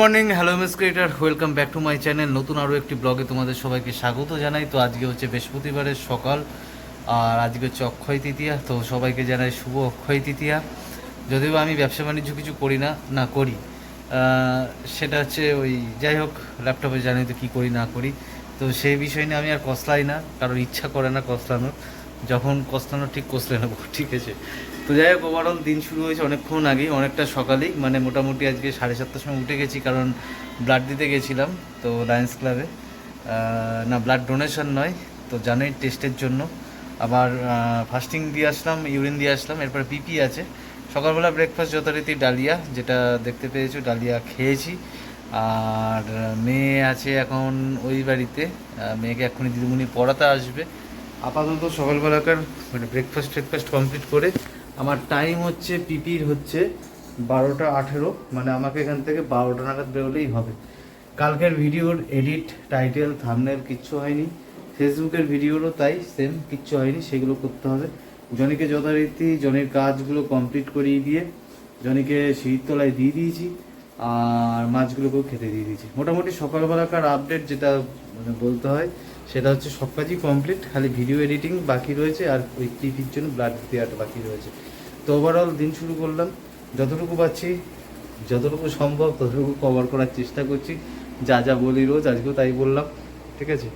Morning hello miss creator welcome back to my channel নতুন আরও একটি ব্লগে তোমাদের সবাইকে স্বাগত জানাই। তো আজকে হচ্ছে বৃহস্পতিবারের সকাল, আর আজকে হচ্ছে অক্ষয় তৃতীয়া। তো সবাইকে জানাই শুভ অক্ষয় তৃতীয়া। যদিও আমি ব্যবসা বাণিজ্য কিছু করি না না করি। সেটা হচ্ছে ওই, যাই হোক ল্যাপটপে জানি তো কী করি, না করি। তো সেই বিষয় নিয়ে আমি আর কসলাই না, কারোর ইচ্ছা করে না কসলানোর। যখন কসলানো ঠিক কষলে নেব, ঠিক আছে। তো যাই হোক ওভারঅল দিন শুরু হয়েছে অনেকক্ষণ আগেই, অনেকটা সকালেই। মানে মোটামুটি আজকে সাড়ে সাতটার সময় উঠে গেছি, কারণ ব্লাড দিতে গেছিলাম, তো লায়ন্স ক্লাবে না ব্লাড ডোনেশন নয়, তো জানোই টেস্টের জন্য। আবার ফাস্টিং দিয়ে আসলাম ইউরিন দিয়ে আসলাম, এরপর পিপি আছে। সকালবেলা ব্রেকফাস্ট যথারীতি ডালিয়া, যেটা দেখতে পেয়েছ, ডালিয়া খেয়েছি। আর মেয়ে আছে এখন ওই বাড়িতে মেয়েকে এখনই দিদিমণি পড়াতে আসবে। আপাতত সকালবেলাকার মানে ব্রেকফাস্ট ট্রেকফাস্ট কমপ্লিট করে আমার টাইম হচ্ছে পিপির হচ্ছে বারোটা আঠেরো মানে আমাকে এখান থেকে বারোটা নাগাদ বেরোলেই হবে। কালকের ভিডিওর এডিট টাইটেল থামনেল কিচ্ছু হয়নি। ফেসবুকের ভিডিওরও তাই সেম কিচ্ছু হয়নি, সেগুলো করতে হবে। জনিকে যথারীতি, জনির কাজগুলো কমপ্লিট করিয়ে দিয়ে, জনিকে সিঁড়ির তলায় দিয়ে দিয়েছি, আর মাছগুলোকেও খেতে দিয়ে দিয়েছি। মোটামুটি সকালবেলাকার আপডেট যেটা মানে বলতে হয়, সেটা হচ্ছে সব কাজই কমপ্লিট খালি ভিডিও এডিটিং বাকি রয়েছে, আর ওই ক্লিপির জন্য ব্লাড দেওয়াটা বাকি রয়েছে। তো ওভারঅল দিন শুরু করলাম। যতটুকু পাচ্ছি, যতটুকু সম্ভব ততটুকু কভার করার চেষ্টা করছি। যা যা বলি রোজ, আজকেও তাই বললাম, ঠিক আছে?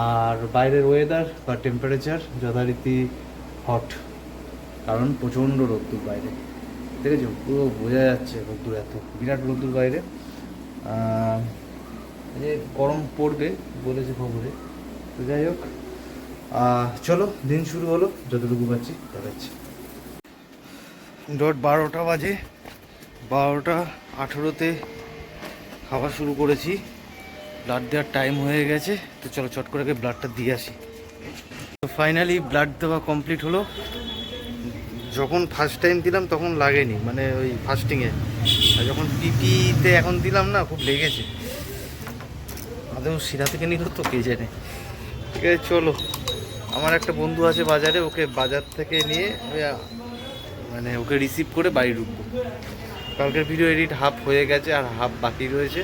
আর বাইরের ওয়েদার বা টেম্পারেচার যথারীতি হট কারণ প্রচণ্ড রোদ্দুর বাইরে, ঠিক আছে? পুরো বোঝা যাচ্ছে রোদ্দুর এত, বিরাট রোদ্দুর বাইরে। যে গরম পড়বে বলেছে খবরে, তো যাই হোক চলো, দিন শুরু হলো, যতটুকু পাচ্ছি, দেখাচ্ছি। ডট বারোটা বাজে। বারোটা আঠেরোতে খাওয়া শুরু করেছি। ব্লাড দেওয়ার টাইম হয়ে গেছে। তো চলো চট করে ব্লাডটা দিয়ে আসি। তো ফাইনালি ব্লাড দেওয়া কমপ্লিট হলো। যখন ফার্স্ট টাইম দিলাম তখন লাগেনি মানে ওই ফাস্টিংয়ে আর যখন পিপিতে এখন দিলাম না, খুব লেগেছে। আদৌ শিরা থেকে নিল তো কে জানে। ঠিক আছে, চলো। আমার একটা বন্ধু আছে বাজারে, ওকে বাজার থেকে নিয়ে মানে ওকে রিসিভ করে বাড়ি ঢুকবো। কালকের ভিডিও এডিট হাফ হয়ে গেছে আর হাফ বাকি রয়েছে।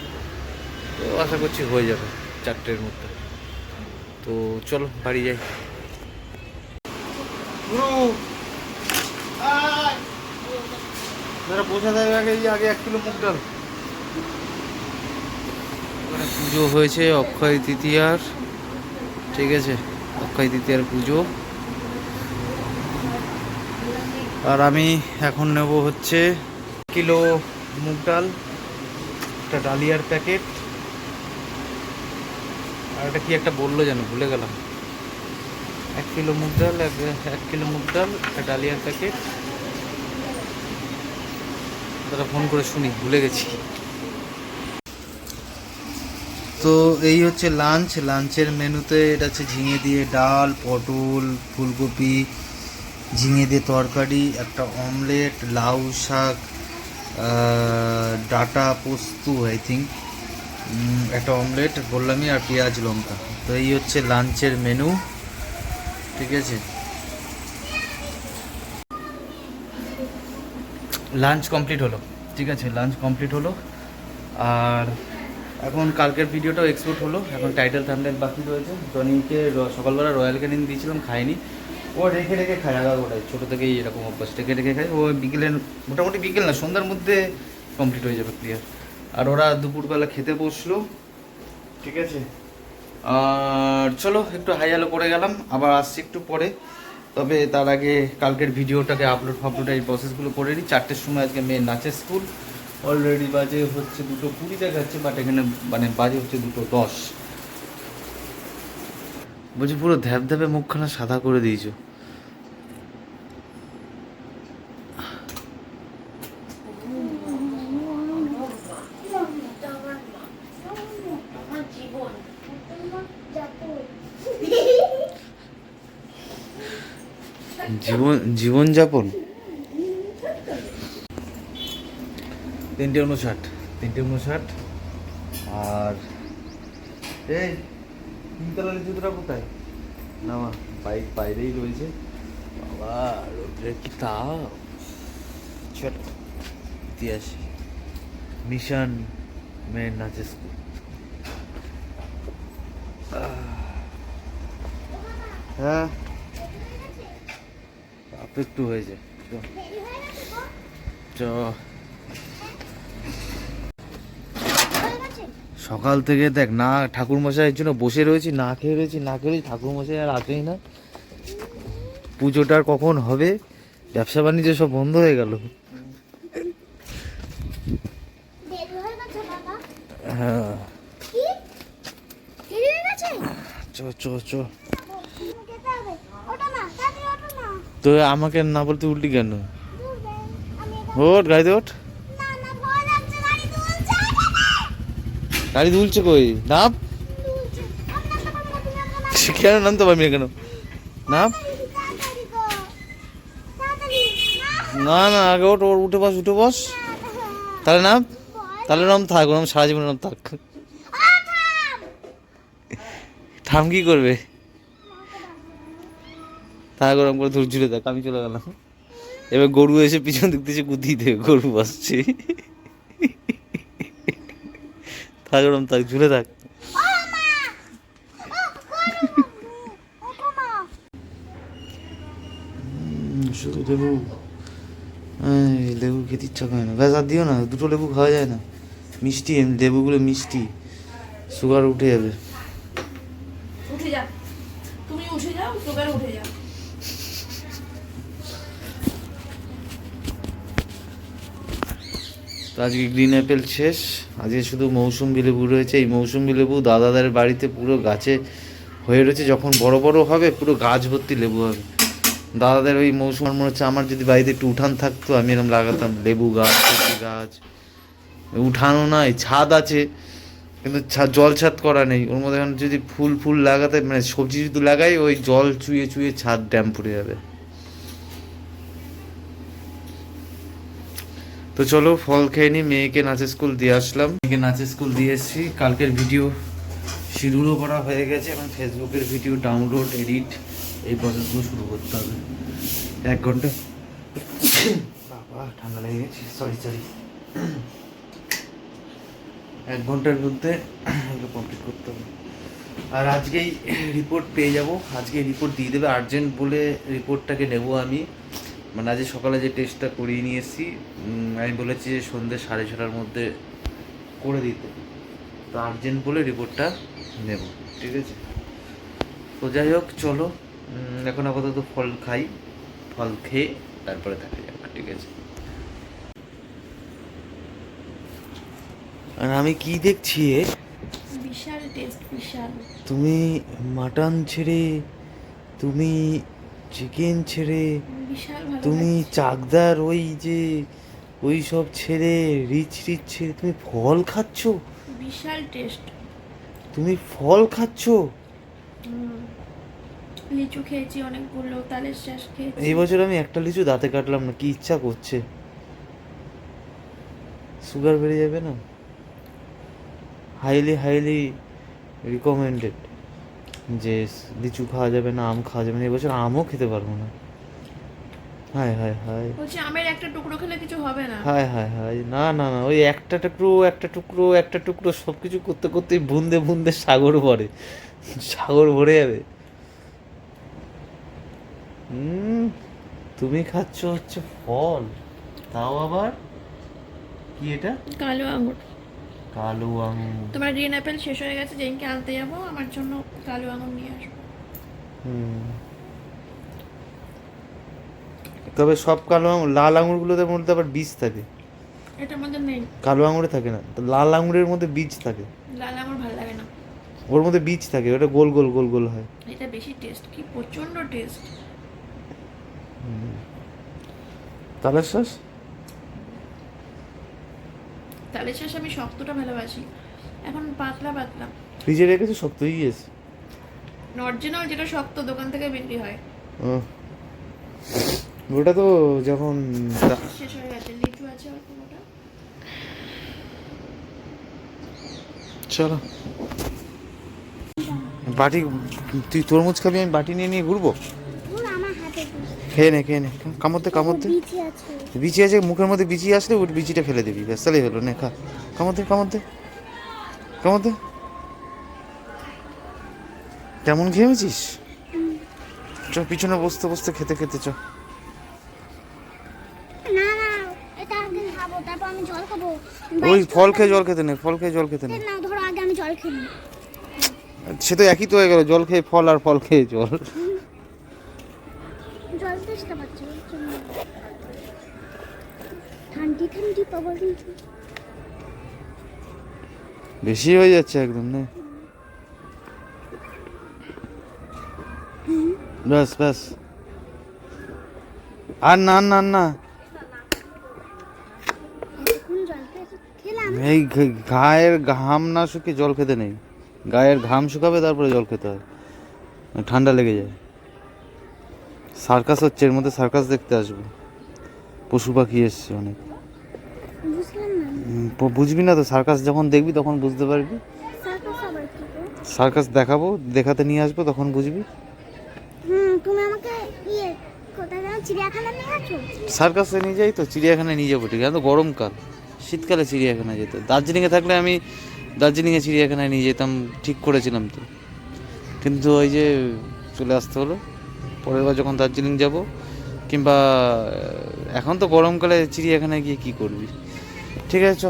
তো আশা করছি হয়ে যাবে চারটের মধ্যে। তো চলো বাড়ি যাই। যারা বোঝা দেবে আগে আগে এক কিলো মুগ ডাল। পুজো হয়েছে অক্ষয় তৃতীয়ার। ঠিক আছে অক্ষয় তৃতীয়ার পুজো। আর আমি এখন নেব হচ্ছে কিলো মুগ ডাল, একটা ডালিয়ার প্যাকেট। আর একটা কি একটা বলল যেন, ভুলে গেলাম। এক কিলো মুগ ডাল এক কিলো মুগ ডাল, একটা ডালিয়ার প্যাকেট। দাদা ফোন করে শুনি, ভুলে গেছি। তো এই হচ্ছে লাঞ্চ। লাঞ্চের মেনুতে এটা হচ্ছে ঝিঙে দিয়ে ডাল, পটল, ফুলকপি ঝিঙে দিয়ে তরকারি, একটা অমলেট, লাউ শাক ডাটা পোস্ত আই থিঙ্ক একটা অমলেট বললামই আর পেঁয়াজ লঙ্কা। তো এই হচ্ছে লাঞ্চের মেনু। ঠিক আছে? লাঞ্চ কমপ্লিট হলো। ঠিক আছে, লাঞ্চ কমপ্লিট হলো। আর এখন কালকের ভিডিওটাও এক্সপোর্ট হলো। এখন টাইটেল থামডেল বাকি রয়েছে। টনিকে র- সকালবেলা রয়্যাল ক্যানিন দিয়েছিলাম, খাইনি। ও রেখে রেখে খায় আগা গোটায় ছোটো থেকেই এরকম অভ্যাস, রেখে রেখে খায়। ও বিকেলে, মোটামুটি বিকেল না, সন্ধ্যার মধ্যে কমপ্লিট হয়ে যাবে ক্লিয়ার আর ওরা দুপুরবেলা খেতে বসল। ঠিক আছে? আর চলো, একটু হাই হ্যালো করে গেলাম। আবার আসছি একটু পরে। তবে তার আগে কালকের ভিডিওটাকে আপলোড ফাপলোড এই প্রসেসগুলো করে নিই। চারটের সময় আজকে মেয়ে নাচের স্কুল অলরেডি বাজে হচ্ছে দুটো কুড়ি দেখাচ্ছে বাট এখানে মানে বাজে হচ্ছে দুটো দশ। বলছি, পুরো ধ্যাপ ধ্যাপে মুখখানা সাদা করে দিয়েছ। জীবন, জীবনযাপন? তিনটে উনষাট তিনটে উনষাট আর এই তিনতলা জুতোটা কোথায়? না মা বাইক বাইরেই রয়েছে। বাবা রোদ্রের কি তাপ? দিয়ে আসি মিশন মেয়ের নাচের স্কুল। হ্যাঁ। একটু হয়েছে চ চ সকাল থেকে দেখ, না ঠাকুর মশাইয়ের জন্য বসে রয়েছি, না খেয়ে রয়েছি, না খেয়ে রয়েছি ঠাকুর মশাই আর আসেই না। পুজোটার কখন হবে? ব্যবসা বাণিজ্য সব বন্ধ হয়ে গেল। হয়ে। চ চ। তো আমাকে না বলতে উল্টি কেন? ওঠ, গাড়িতে ওঠ না না ভয় লাগছে গাড়ি দুলছে গাড়ি দুলছে কই? নাপ দুলছে আমি নামতে পারব কেন? কেন নাপ না না, আগে ওঠ ওর উঠে বস উঠে বস। তাহলে নাপ তাহলে নাম থাক ওরম সারা জীবন নাম থাক। থাম কি করবে? তার গরম করে ধূর ঝুলে থাক, আমি চলে গেলাম। এবার গরু এসে পিছন দিক থেকে কুদিয়ে দেবে গরু বসছে। থাক ওরম থাক ঝুলে থাক। ও মা ও গরু ওঠো মা শুধু লেবু। লেবু খেতে ইচ্ছা করে না। ব্যাস আর দিও না দুটো লেবু খাওয়া যায় না। মিষ্টি এমনি লেবুগুলো মিষ্টি। সুগার উঠে যাবে। উঠে যা তুমি উঠে যাও সুগার উঠে যাও তো আজকে গ্রিন অ্যাপেল শেষ। আজকে শুধু মৌসুম্বি লেবু রয়েছে। এই মৌসুম্বি লেবু দাদাদের বাড়িতে পুরো গাছে হয়ে রয়েছে। যখন বড় বড় হবে, পুরো গাছ ভর্তি লেবু হবে। দাদাদের ওই মৌসুম মনে হচ্ছে আমার যদি বাড়িতে একটু উঠান থাকতো, আমি এরকম লাগাতাম। লেবু গাছ কচি গাছ। উঠানো নাই, ছাদ আছে, কিন্তু জল ছাদ করা নেই। ওর মধ্যে এখন যদি ফুল ফুল লাগাতে মানে সবজি যদি লাগাই, ওই জল চুয়ে চুয়ে ছাদ ড্যাম পড়ে যাবে। তো চলো, ফল খেয়ে নি, মেয়েকে নাচের স্কুল দিয়ে আসলাম। মেয়েকে নাচের স্কুল দিয়ে এসেছি। কালকের ভিডিও শিডিউলও করা হয়ে গেছে এখন ফেসবুকের ভিডিও ডাউনলোড এডিট এই প্রসেসগুলো শুরু করতে হবে। এক ঘণ্টা। বাবা, ঠান্ডা লেগে গেছে। সরি সরি এক ঘণ্টার মধ্যে এগুলো কমপ্লিট করতে হবে। আর আজকেই রিপোর্ট পেয়ে যাব। আজকে রিপোর্ট দিয়ে দেবে। আর্জেন্ট বলে রিপোর্টটাকে নেব আমি। মানে আজ সকালে যে টেস্টটা করিয়ে নিয়ে এসেছি আমি বলেছি যে সন্ধ্যে সাড়ে ছটার মধ্যে করে দিতে। তো আর্জেন্ট বলে রিপোর্টটা নেব। ঠিক আছে? তো যাই হোক চলো। এখন আপাতত ফল খাই ফল খেয়ে তারপরে দেখা যাক ঠিক আছে? আর আমি কি দেখছি বিশাল টেস্ট বিশাল। তুমি মাটন ছেড়ে তুমি চিকেন ছেড়ে তুমি চাকদার ওই যে ওই সব ছেড়ে রিচ রিচ ছেড়ে তুমি ফল খাচ্ছ? বিশাল টেস্ট তুমি ফল খাচ্ছ? লিচু খেয়েছি অনেকগুলো তালের শ্বাস খেয়েছি। এই বছর আমি একটা লিচু দাঁতে কাটলাম না কি ইচ্ছা করছে? সুগার বেড়ে যাবে না? হাইলি হাইলি রিকমেন্ডেড যে লিচু খাওয়া যাবে না আম খাওয়া যাবে না এবছর আমও খেতে পারব না। হায় হায় হায়। বলছি আমের একটা টুকরো খেলে কিছু হবে না? হায় হায় হায়। না না না ওই একটা টুকরো একটা টুকরো একটা টুকরো সব কিছু করতে করতেই বুন্দে বুন্দে সাগর ভরে। সাগর ভরে যাবে। হুম তুমি খাচ্ছ হচ্ছে ফল। তাও আবার? কি এটা? কালো আঙুর। কালো আঙুর। তোমার গ্রিন অ্যাপেল শেষ হয়ে গেছে যেদিনকে আনতে যাব। আমার জন্য কালো আঙুর নিয়ে আসব। হুম। তবে সব কালো আঙুর লাল আঙুরগুলোতে মধ্যে আবার বীজ থাকে। এটার মধ্যে নেই। কালো আঙুরে থাকে না। তো লাল আঙুরের মধ্যে বীজ থাকে। লাল আঙুর ভালো লাগে না। ওর মধ্যে বীজ থাকে ওটা গোল গোল গোল গোল হয়। এটা বেশি টেস্ট কি প্রচণ্ড টেস্ট তালের শ্বাস তালের শ্বাস আমি শক্তটা ভালোবাসি। এখন পাতলা পাতলা। ফ্রিজে রেখেছে? শক্ত হয়ে গিয়েছে। অরিজিনাল যেটা শক্ত দোকান থেকে বিক্রি হয়। ওটা তো যখন দা- শেষ হয়ে গেছে। লিচু আছে অল্প ওটা চলো। বাটি তুই তরমুজ খাবি আমি বাটি নিয়ে নিয়ে ঘুরবো? দূর আমার হাতে দে। খেয়ে নে খেয়ে নে। কামড়তে কামড়তে। বিচি আছে। মুখের মধ্যে বিচি আসলে ওর বিচিটা ফেলে দিবি। ব্যাস তাহলেই হলো নে খা। কামড়তে কামড়তে। কেমন তো কেমন খেয়েছিস চ পিছনে বসতে বসতে খেতে খেতে চ না না এটা আগে খাব তারপর আমি জল খাব ওই ফল খেয়ে জল খেতে নে ফল খেয়ে জল খেতে নে। না ধরো আগে আমি জল খেলি সে তো একই তো হয়ে গেল জল খেয়ে ফল আর ফল খেয়ে জল। জল তেষ্টা পাচ্ছে ঠান্ডি ঠান্ডি কিন্তু। বেশি হয়ে যাচ্ছে একদম না। ব্যাস ব্যাস। আর না না না। এই গায়ের ঘাম না শুকিয়ে জল খেতে নেই। গায়ের ঘাম শুকাবে তারপরে জল খেতে হয়। ঠান্ডা লেগে যায়। সার্কাস হচ্ছে এর মধ্যে সার্কাস দেখতে আসব। পশু পাখি এসছে অনেক। বুঝবি না তো সার্কাস যখন দেখবি তখন বুঝতে পারবি। সার্কাস দেখাবো দেখাতে নিয়ে আসব তখন বুঝবি। তুমি আমাকে ইয়ে কোথায় চিড়িয়াখানা নিয়ে গেছো? সার্কাসে নিয়ে যাই তো চিড়িয়াখানায় নিয়ে যাব ঠিক আছে গরমকাল। শীতকালে চিড়িয়াখানায় যেত। দার্জিলিংয়ে থাকলে আমি দার্জিলিংয়ে চিড়িয়াখানায় নিয়ে যেতাম, ঠিক করেছিলাম তো। কিন্তু ওই যে চলে আসতে হলো। পরের বার যখন দার্জিলিং যাব, কিংবা এখন তো গরমকালে চিড়িয়াখানায় গিয়ে কি করবি? ঠিক আছে চ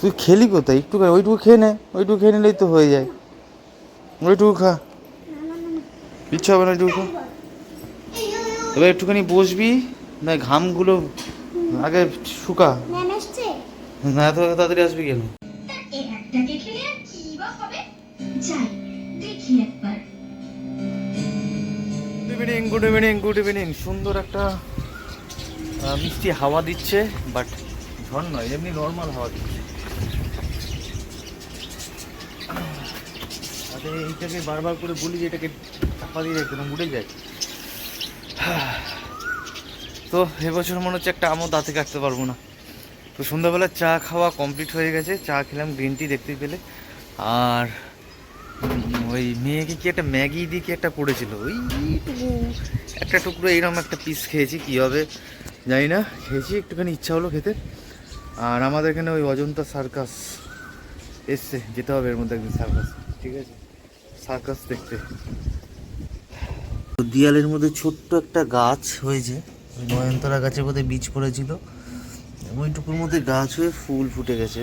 তুই খেলি কোথায়? একটু ওইটুকু খেয়ে নে ওইটুকু খেয়ে নিলেই তো হয়ে যায়। ওইটুকু খা। ইচ্ছা হবে না ওইটুকু খা। এবার একটুখানি বসবি না ঘামগুলো আগে শুকা। না এত তাড়াতাড়ি আসবি কেন? Evening good evening good evening সুন্দর একটা মিষ্টি হাওয়া দিচ্ছে বাট ঝড় নয়, এমনি নর্মাল হাওয়া দিচ্ছে। আরে, এইটাকে বারবার করে বলি যে এটাকে চাপা দিয়ে রাখতে না উড়ে যায়। তো এবছর মনে হচ্ছে একটা আমও দাঁতে কাটতে পারব না। তো সন্ধ্যাবেলা চা খাওয়া কমপ্লিট হয়ে গেছে, চা খেলাম গ্রিন টি দেখতেই পেলে। আর ওই মেয়েকে কি একটা ম্যাগি দিয়ে কি একটা করেছিল? ওই একটা টুকরো এইরকম একটা পিস খেয়েছি, কী হবে জানি না। খেয়েছি, একটুখানি ইচ্ছা হলো খেতে। আর আমাদের এখানে ওই অজন্তা সার্কাস এসছে, যেতে হবে এর মধ্যে একদিন সার্কাস ঠিক আছে? সার্কাস দেখতে। দিয়ালের মধ্যে ছোট্ট একটা গাছ হয়েছে। ওই নয়নতারা গাছের মধ্যে বীজ পড়েছিল। ওইটুকুর মধ্যে গাছ হয়ে ফুল ফুটে গেছে।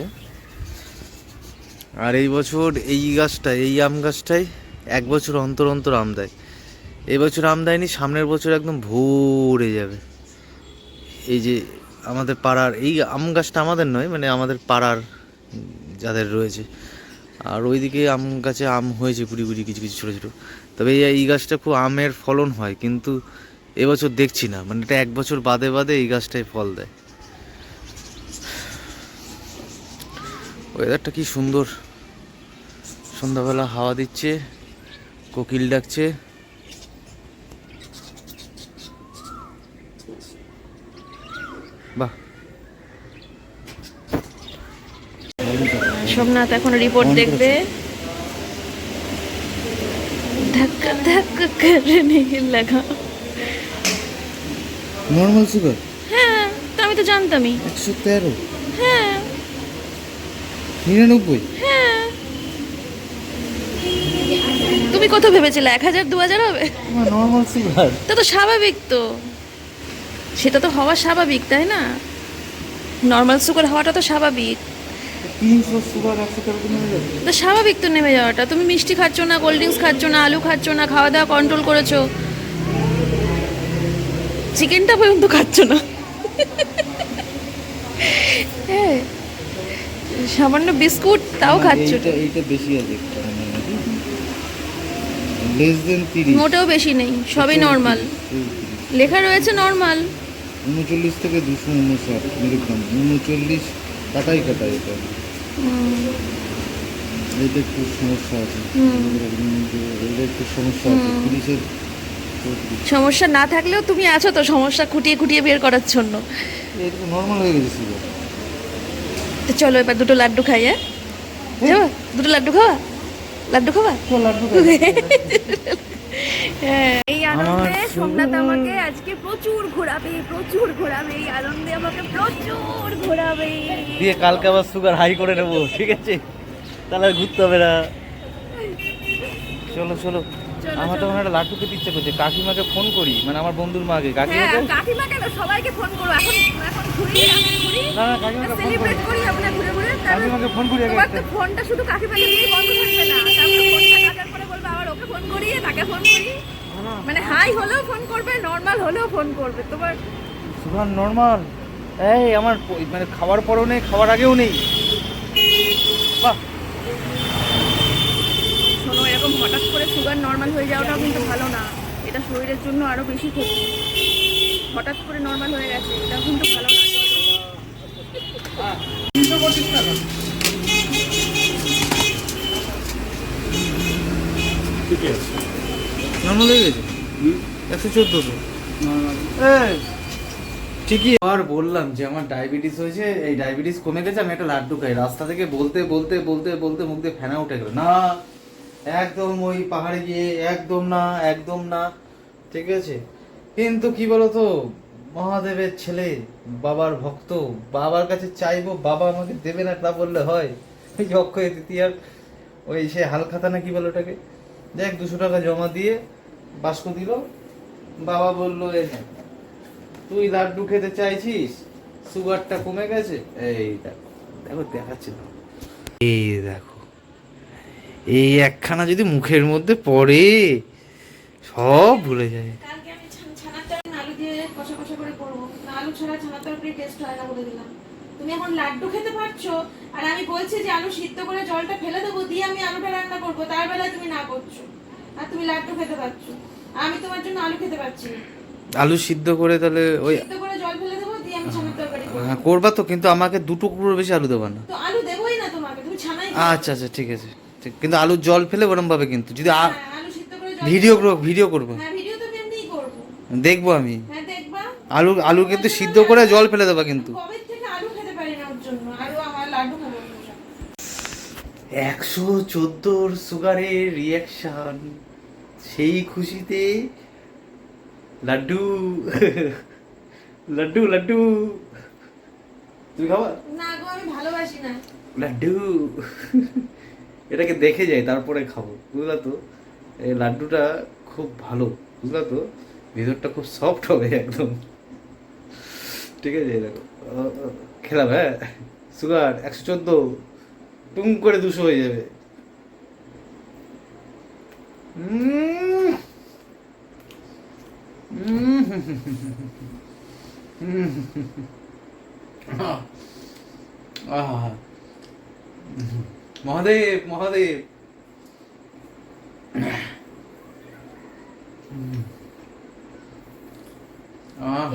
আর এই বছর এই গাছটা এই আম গাছটাই এক বছর অন্তর অন্তর আম দেয়। এই বছর আম দেয়নি, সামনের বছর একদম ভরে যাবে। এই যে আমাদের পাড়ার, এই আম গাছটা আমাদের নয় মানে আমাদের পাড়ার যাদের রয়েছে। আর ওইদিকে আম গাছে আম হয়েছে কুড়ি কুড়ি, কিছু কিছু ছোটো ছোটো। তবে এই গাছটা খুব আমের ফলন হয়, কিন্তু এবছর দেখছি না। মানে এটা এক বছর বাদে বাদে এই গাছটাই ফল দেয়। ওয়েদারটা কি সুন্দর। সন্ধ্যাবেলা হাওয়া দিচ্ছে কোকিল ডাকছে। বাহ। সোমনাথ এখন রিপোর্ট দেখবে। ধাক্কা করে নিয়ে লাগা নর্মাল সুগার হ্যাঁ তো আমি তো জানতামই। একশো তেরো? হ্যাঁ। নিরানব্বই? হ্যাঁ। তুমি কত ভেবেছিলে? এক হাজার দু হাজার হবে? তা তো স্বাভাবিক তো। সেটা তো হওয়া স্বাভাবিক তাই না? নর্মাল সুগার হওয়াটা তো স্বাভাবিক। তো স্বাভাবিক তো নেমে যাওয়াটা। তুমি মিষ্টি খাচ্ছ না কোল্ড ড্রিঙ্কস খাচ্ছ না আলু খাচ্ছ না খাওয়া দাওয়া কন্ট্রোল করেছ। চিকেনটা পর্যন্ত খাচ্ছ না। হ্যাঁ সামান্য বিস্কুট তাও খাচ্ছ। এইটা এইটা বেশি আছে লেস দেন তিরিশ। মোটেও বেশি নেই সবই নর্মাল লেখা রয়েছে নর্মাল উনচল্লিশ থেকে দুশো উনষাট মিলিগ্রাম উনচল্লিশ কাটাই কাটাই এটা। এটা একটু সমস্যা আছে। এটা একটু সমস্যা আছে। সমস্যা না থাকলেও তুমি আছো তো সমস্যা খুঁটিয়ে খুঁটিয়ে বের করার জন্য। এটা নর্মাল হয়ে গেছে। তো চলো এবার দুটো লাড্ডু খাই হ্যাঁ? দুটো লাড্ডু খাওয়া? লাড্ডু খাওয়া হ্যাঁ এই আনন্দে সোমনাথ আমাকে আজকে প্রচুর ঘোরাবে প্রচুর ঘোরাবে। এই আনন্দে আমাকে প্রচুর ঘোরাবে। দিয়ে কালকে আবার সুগার হাই করে নেব ঠিক আছে? তাহলে আর ঘুরতে হবে না। চলো চলো। আমার। তখন একটা লাড্ডু খেতে ইচ্ছে করছে। কাকিমাকে ফোন করি মানে আমার বন্ধুর মাকে। হ্যাঁ কাকিমাকে কাকিমা সবাইকে ফোন করো। এখন এখন ঘুরি না না কাকিমাকে ফোন করি আমরা ঘুরে ঘুরে তারপর কাকিমাকে ফোন করি আগে তোমার তো ফোনটা শুধু কাকিমাকে দিয়ে বন্ধ থাকবে না। তারপর ফোনটা কাটার পরে বলবে আবার ওকে ফোন করি তাকে ফোন করি মানে হাই হলেও ফোন করবে নর্মাল হলেও ফোন করবে। তোমার সুগার নর্মাল? এই আমার মানে খাওয়ার পরেও নেই খাওয়ার আগেও নেই। বাহ। শোনো এরকম হঠাৎ করে সুগার নর্মাল হয়ে যাওয়াটাও কিন্তু ভালো না। এটা শরীরের জন্য আরও বেশি ক্ষতি। হঠাৎ করে নর্মাল হয়ে গেছে এটাও কিন্তু ভালো না। নর্মাল হয়ে গেছে? একশো চোদ্দোশো? ঠিকই। আর বললাম যে আমার ডায়াবেটিস হয়েছে এই ডায়াবেটিস কমে গেছে আমি একটা লাড্ডু খাই। রাস্তা থেকে বলতে বলতে বলতে বলতে মুখ দিয়ে ফেনা উঠে গেল। না একদম ওই পাহাড়ে গিয়ে একদম না একদম না। ঠিক আছে? কিন্তু কি বলতো? মহাদেবের ছেলে বাবার ভক্ত বাবার কাছে চাইব বাবা আমাকে দেবে না তা বললে হয়। ওই যে অক্ষয় তৃতীয়ার ওই সে হালখাতা না কি বলে ওটাকে? দেখ দুশো টাকা জমা দিয়ে বাস্ক দিল। বাবা বলল এই নে, তুই লাড্ডু খেতে চাইছিস? সুগারটা কমে গেছে? এই দেখো দেখো দেখাচ্ছি তো। এই দেখো এই একখানা যদি মুখের মধ্যে পড়ে সব ভুলে যায় কালকে আমি ছান- ছানার তরকারি আলু দিয়ে কষা কষা করে করব। না আলু ছাড়া ছানার তরকারি টেস্ট হয় না বলে দিলাম। তুমি এখন লাড্ডু খেতে পারছ? আর আমি বলছি যে আলু সিদ্ধ করে জলটা ফেলে দেবো দিয়ে আমি আলুটা রান্না করব তার বেলায় তুমি না করছ। আর তুমি লাড্ডু খেতে পারছ। আমি তোমার জন্য আলু খেতে পারছি আলু সিদ্ধ করে তাহলে ওই সিদ্ধ করে জল ফেলে দেবো দিয়ে আমি ছানার তরকারি হ্যাঁ, করবা তো কিন্তু আমাকে দুটো কুকুর বেশি আলু দেবা না। তো আলু দেবোই না তোমাকে তুমি ছানাই আচ্ছা আচ্ছা ঠিক আছে ঠিক কিন্তু আলুর জল ফেলে ওরম ভাবে কিন্তু যদি হ্যাঁ, ভিডিও করব ভিডিও করব। হ্যাঁ ভিডিও তো এমনিই করব। দেখব আমি। হ্যাঁ আলু আলু কিন্তু সিদ্ধ করে জল ফেলে দেবা কিন্তু। একশো চোদ্দোর সুগারের রিয়াকশন সেই খুশিতে লাড্ডু লাড্ডু লাড্ডু। তুমি খাবা? না গো আমি ভালোবাসি না। লাড্ডু। এটাকে দেখে যাই তারপরে খাব বুঝলা তো? এই লাড্ডুটা খুব ভালো বুঝলা তো? ভিতরটা খুব সফট হবে একদম। ঠিক আছে খেলাম হ্যাঁ? সুগার একশো চোদ্দ টুম করে দুশো হয়ে যাবে। মহাদেব মহাদেব।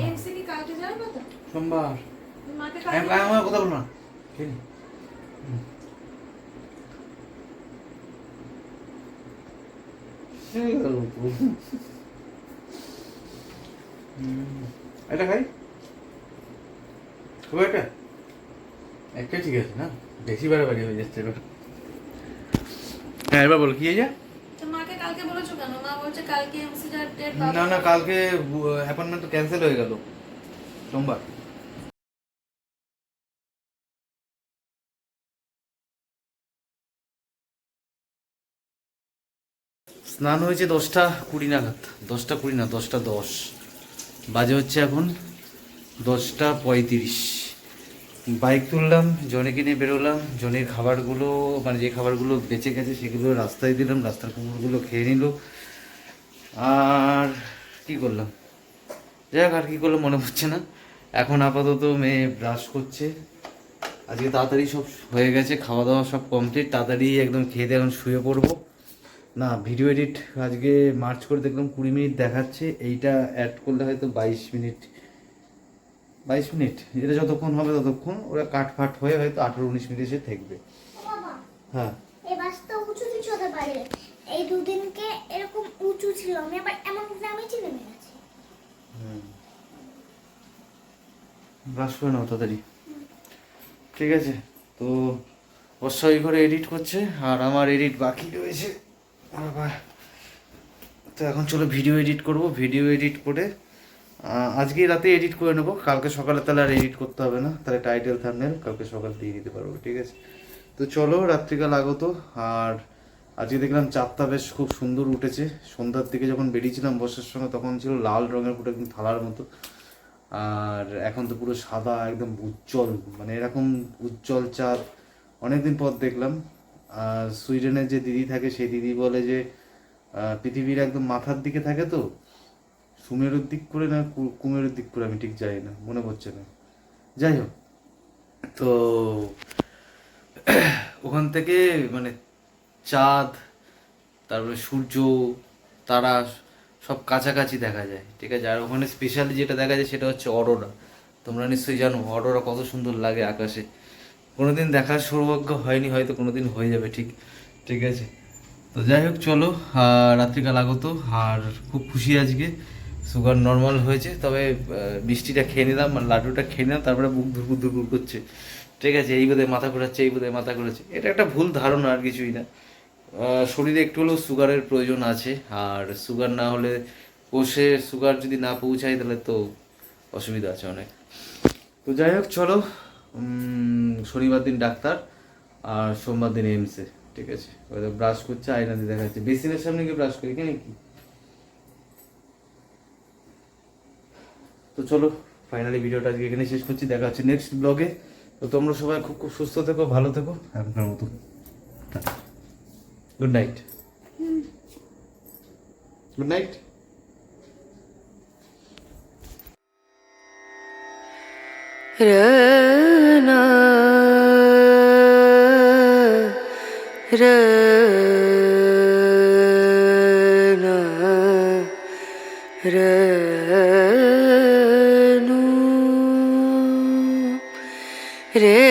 এমসি কি কালকে যাবে তো সোমবার। মাকে কালকে আমার কথা না। হুম, এটা খাই। খুব একটা? একটা ঠিক আছে না? বেশি বাড়াবাড়ি হয়ে যাচ্ছে এবার। হ্যাঁ এবার বলো কি হয়েছে তো মাকে কালকে বলেছ না না, কালকে অ্যাপয়েন্টমেন্ট তো ক্যান্সেল হয়ে গেল। সোমবার। স্নান হয়েছে দশটা কুড়ি নাগাদ। দশটা কুড়ি না, দশটা দশ। বাজে হচ্ছে এখন দশটা পঁয়ত্রিশ। বাইক তুললাম জনেকে নিয়ে বেরোলাম, জনের খাবারগুলো মানে যে খাবারগুলো বেঁচে গেছে সেগুলো রাস্তায় দিলাম, রাস্তার কুকুরগুলো খেয়ে নিল। আর কি করলাম? যাই আর কি করলাম মনে পড়ছে না। এখন আপাতত মেয়ে ব্রাশ করছে। আজকে তাড়াতাড়ি সব হয়ে গেছে খাওয়া দাওয়া সব কমপ্লিট তাড়াতাড়ি একদম খেয়ে দিয়ে এখন শুয়ে পড়ব। না ভিডিও এডিট আজকে মার্চ করে দেখলাম, কুড়ি মিনিট দেখাচ্ছে। এইটা অ্যাড করলে হয়তো বাইশ মিনিট বাইশ মিনিট। এটা যতক্ষণ হবে ততক্ষণ ওরা কাট ফাট হয়ে হয়তো আঠেরো উনিশ মিনিট এসে থাকবে। হ্যাঁ। এই বাসটা উঁচু নিচু হতে পারে এই দুদিনকে এরকম উঁচু ছিল। আমি আবার এমন গ্রামে চিনে গেছি ব্রাশ করে নাও তাড়াতাড়ি। ঠিক আছে। তো ওই ঘরে এডিট করছে আর আমার এডিট বাকি রয়েছে। তো এখন চলো ভিডিও এডিট করব। ভিডিও এডিট করে আজকে রাতে এডিট করে নেব। কালকে সকালে তাহলে আর এডিট করতে হবে না। তাহলে টাইটেল থামনেল কালকে সকাল দিয়ে দিতে পারব, ঠিক আছে? তো চলো, রাত্রিকাল আগত। আর আজকে দেখলাম চাঁদটা বেশ খুব সুন্দর উঠেছে। সন্ধ্যার দিকে যখন বেরিয়েছিলাম বর্ষার সঙ্গে, তখন ছিল লাল রঙের পুরো একদম থালার মতো। আর এখন তো পুরো সাদা, একদম উজ্জ্বল মানে এরকম উজ্জ্বল চাঁদ অনেকদিন পর দেখলাম। আর সুইডেনের যে দিদি থাকে, সেই দিদি বলে যে পৃথিবীর একদম মাথার দিকে থাকে তো সুমেরুর দিক করে না কুমেরুর দিক করে আমি ঠিক জানি না, মনে পড়ছে না। যাই হোক, তো ওখান থেকে মানে চাঁদ, তারপরে সূর্য, তারা সব কাছাকাছি দেখা যায়, ঠিক আছে? আর ওখানে স্পেশালি যেটা দেখা যায় সেটা হচ্ছে অরোরা। তোমরা নিশ্চয়ই জানো, অরোরা কত সুন্দর লাগে আকাশে। কোনোদিন দেখার সৌভাগ্য হয়নি, হয়তো কোনোদিন হয়ে যাবে ঠিক ঠিক আছে? তো যাই হোক, চলো রাত্রিকাল আগত, আর খুব খুশি আজকে। সুগার নর্মাল হয়েছে, তবে মিষ্টিটা খেয়ে নিলাম আর লাড্ডুটা খেয়ে নিলাম, তারপরে বুক ধুরপুর ধুরপুর করছে। ঠিক আছে, এই বোধহয় মাথা ঘোরাচ্ছে, এই বোধহয় মাথা ঘোরাচ্ছে। এটা একটা ভুল ধারণা আর কিছুই না। শরীরে একটু হলেও সুগারের প্রয়োজন আছে, আর সুগার না হলে কোষে সুগার যদি না পৌঁছায়, তাহলে তো অসুবিধা আছে অনেক। তো যাই হোক, চলো শনিবার দিন ডাক্তার আর সোমবার দিন এমসে ঠিক আছে। ব্রাশ করছে, আয়না দিয়ে দেখা যাচ্ছে বেসিনের সামনে গিয়ে ব্রাশ করি কেন কি তো চলো ফাইনালি ভিডিওটা আজকে এখানে শেষ করছি দেখা হচ্ছে নেক্সট ব্লগে তো তোমরা সবাই খুব খুব সুস্থ থেকো ভালো থেকো এখনকার মতো। Good night good night Rana, Rana, Ranu, রে